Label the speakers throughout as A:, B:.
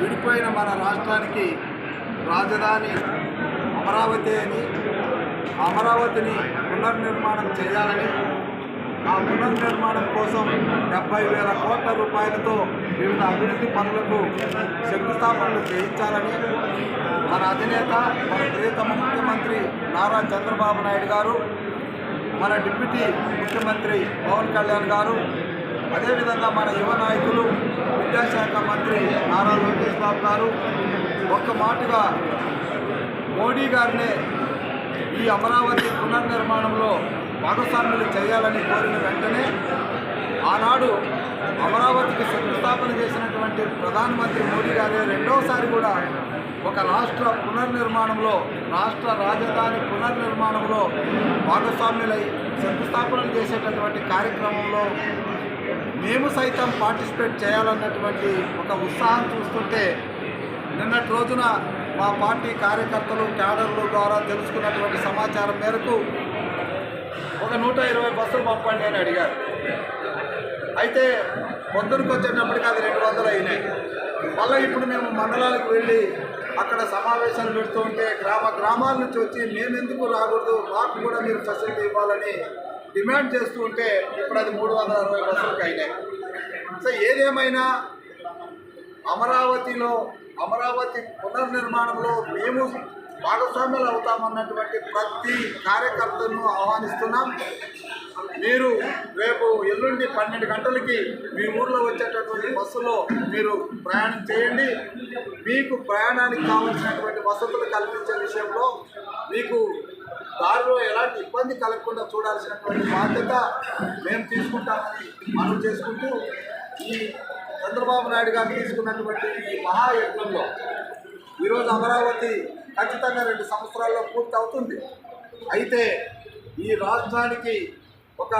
A: విడిపోయిన మన రాష్ట్రానికి రాజధాని అమరావతి అని అమరావతిని పునర్నిర్మాణం చేయాలని ఆ పునర్నిర్మాణం కోసం డెబ్బై వేల కోట్ల రూపాయలతో వివిధ అభివృద్ధి పనులకు శంకుస్థాపనలు చేయించాలని మన అధినేత మన ప్రియతమ ముఖ్యమంత్రి నారా చంద్రబాబు నాయుడు గారు మన డిప్యూటీ ముఖ్యమంత్రి పవన్ కళ్యాణ్ గారు అదేవిధంగా మన యువ నాయకులు విద్యాశాఖ మంత్రి నారా లోకేష్ బాబు గారు ఒక్క మాటగా మోడీ గారినే ఈ అమరావతి పునర్నిర్మాణంలో భాగస్వాములు చేయాలని కోరిన వెంటనే ఆనాడు అమరావతికి శంకుస్థాపన చేసినటువంటి ప్రధానమంత్రి మోడీ గారే రెండోసారి కూడా ఒక రాష్ట్ర పునర్నిర్మాణంలో రాష్ట్ర రాజధాని పునర్నిర్మాణంలో భాగస్వాములై శంకుస్థాపనలు చేసేటటువంటి కార్యక్రమంలో మేము సైతం పార్టిసిపేట్ చేయాలన్నటువంటి ఒక ఉత్సాహం చూస్తుంటే నిన్నటి రోజున మా పార్టీ కార్యకర్తలు క్యాడర్లు ద్వారా తెలుసుకున్నటువంటి సమాచారం మేరకు ఒక నూట ఇరవై బస్సులు పంపండి అని అడిగారు. అయితే పొద్దునకు వచ్చేటప్పటికి అది రెండు వందలు అయినాయి. మళ్ళీ ఇప్పుడు మేము మండలాలకు వెళ్ళి అక్కడ సమావేశాలు పెడుతూ ఉంటే గ్రామ గ్రామాల నుంచి వచ్చి మేమెందుకు రాకూడదు మాకు కూడా మీరు ఫెసిలిటీ ఇవ్వాలని డిమాండ్ చేస్తూ ఉంటే ఇప్పుడు అది మూడు వందల అరవై బస్సులకు అయినాయి. సో ఏదేమైనా అమరావతిలో అమరావతి పునర్నిర్మాణంలో మేము భాగస్వామ్యాలు అవుతామన్నటువంటి ప్రతి కార్యకర్తలను ఆహ్వానిస్తున్నాం. మీరు రేపు ఎల్లుండి పన్నెండు గంటలకి మీ ఊర్లో వచ్చేటటువంటి బస్సులో మీరు ప్రయాణం చేయండి. మీకు ప్రయాణానికి కావాల్సినటువంటి వసతులు కల్పించే విషయంలో మీకు దారిలో ఎలాంటి ఇబ్బంది కలగకుండా చూడాల్సినటువంటి బాధ్యత మేము తీసుకుంటామని మనం చేసుకుంటూ ఈ చంద్రబాబు నాయుడు గారు తీసుకున్నటువంటి ఈ మహాయజ్ఞంలో ఈరోజు అమరావతి ఖచ్చితంగా రెండు సంవత్సరాల్లో పూర్తి అవుతుంది అయితే ఈ రాష్ట్రానికి ఒక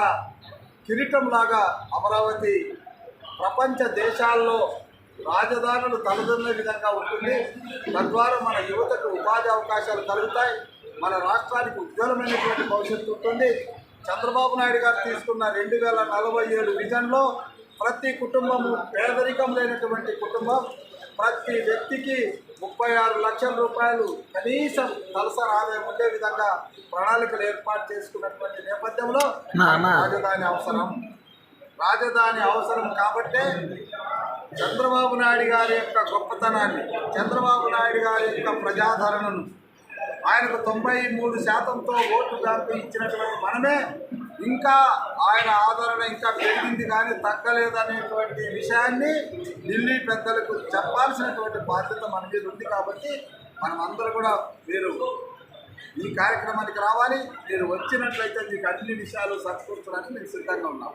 A: కిరీటంలాగా అమరావతి ప్రపంచ దేశాల్లో రాజధానులు తలదొన్న విధంగా ఉంటుంది. తద్వారా మన యువతకు ఉపాధి అవకాశాలు కలుగుతాయి. మన రాష్ట్రానికి ఉజ్వలమైనటువంటి భవిష్యత్తు ఉంటుంది. చంద్రబాబు నాయుడు గారు తీసుకున్న రెండు వేల నలభై ఏడు విజన్లో ప్రతి కుటుంబము పేదరికం లేనటువంటి కుటుంబం ప్రతి వ్యక్తికి ముప్పై ఆరు లక్షల రూపాయలు కనీసం తలసరి ఆదాయం ఉండే విధంగా ప్రణాళికలు ఏర్పాటు చేసుకున్నటువంటి నేపథ్యంలో రాజధాని అవసరం. రాజధాని అవసరం కాబట్టే చంద్రబాబు నాయుడు గారి యొక్క గొప్పతనాన్ని చంద్రబాబు నాయుడు గారి యొక్క ప్రజాదరణను ఆయనకు తొంభై మూడు శాతంతో ఓటు బ్యాంకు ఇచ్చినటువంటి మనమే ఇంకా ఆయన ఆదరణ ఇంకా పెరిగింది కానీ తగ్గలేదనేటువంటి విషయాన్ని ఢిల్లీ పెద్దలకు చెప్పాల్సినటువంటి బాధ్యత మన మీద ఉంది కాబట్టి మనం అందరూ కూడా మీరు ఈ కార్యక్రమానికి రావాలి. మీరు వచ్చినట్లయితే మీకు అన్ని విషయాలు సమకూర్చడానికి మేము సిద్ధంగా ఉన్నాం.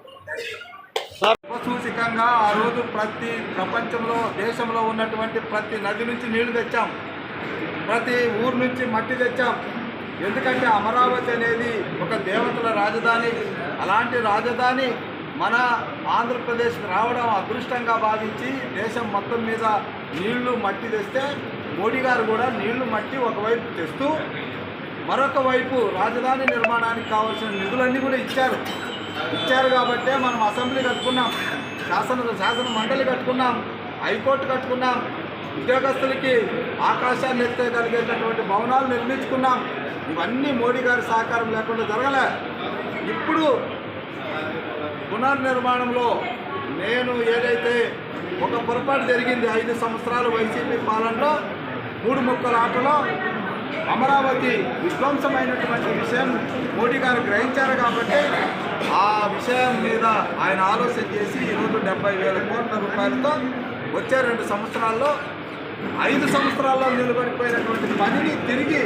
A: సూచికంగా ఆ రోజు ప్రతి ప్రపంచంలో దేశంలో ఉన్నటువంటి ప్రతి నది నుంచి నీళ్ళు తెచ్చాం. ప్రతి ఊరు నుంచి మట్టి తెచ్చాం. ఎందుకంటే అమరావతి అనేది ఒక దేవతల రాజధాని. అలాంటి రాజధాని మన ఆంధ్రప్రదేశ్కి రావడం అదృష్టంగా భావించి దేశం మొత్తం మీద నీళ్ళు మట్టి తెస్తే మోడీ గారు కూడా నీళ్ళు మట్టి ఒకవైపు తెస్తూ మరొక వైపు రాజధాని నిర్మాణానికి కావాల్సిన నిధులన్నీ కూడా ఇచ్చారు. ఇచ్చారు కాబట్టే మనం అసెంబ్లీ కట్టుకున్నాం శాసన శాసన మండలి కట్టుకున్నాం హైకోర్టు కట్టుకున్నాం. ఉద్యోగస్తులకి ఆకాశాన్ని ఎత్తగలిగేటటువంటి భవనాలు నిర్మించుకున్నాం. ఇవన్నీ మోడీ గారి సహకారం లేకుండా జరగలే. ఇప్పుడు పునర్నిర్మాణంలో నేను ఏదైతే ఒక పొరపాటు జరిగింది ఐదు సంవత్సరాలు వైసీపీ పాలనలో మూడు ముక్కల ఆటలో అమరావతి విధ్వంసమైనటువంటి విషయం మోడీ గారు గ్రహించారు కాబట్టి ఆ విషయం మీద ఆయన ఆలోచన చేసి ఈరోజు డెబ్బై వేల కోట్ల రూపాయలతో వచ్చే రెండు సంవత్సరాల్లో ఐదు సంవత్సరాల్లో నిలబడిపోయినటువంటి పనిని తిరిగి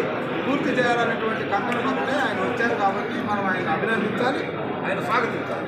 A: పూర్తి చేయాలనేటువంటి కంకణ పనులే ఆయన వచ్చారు కాబట్టి మనం ఆయన అభినందించాలి ఆయన స్వాగతించాలి.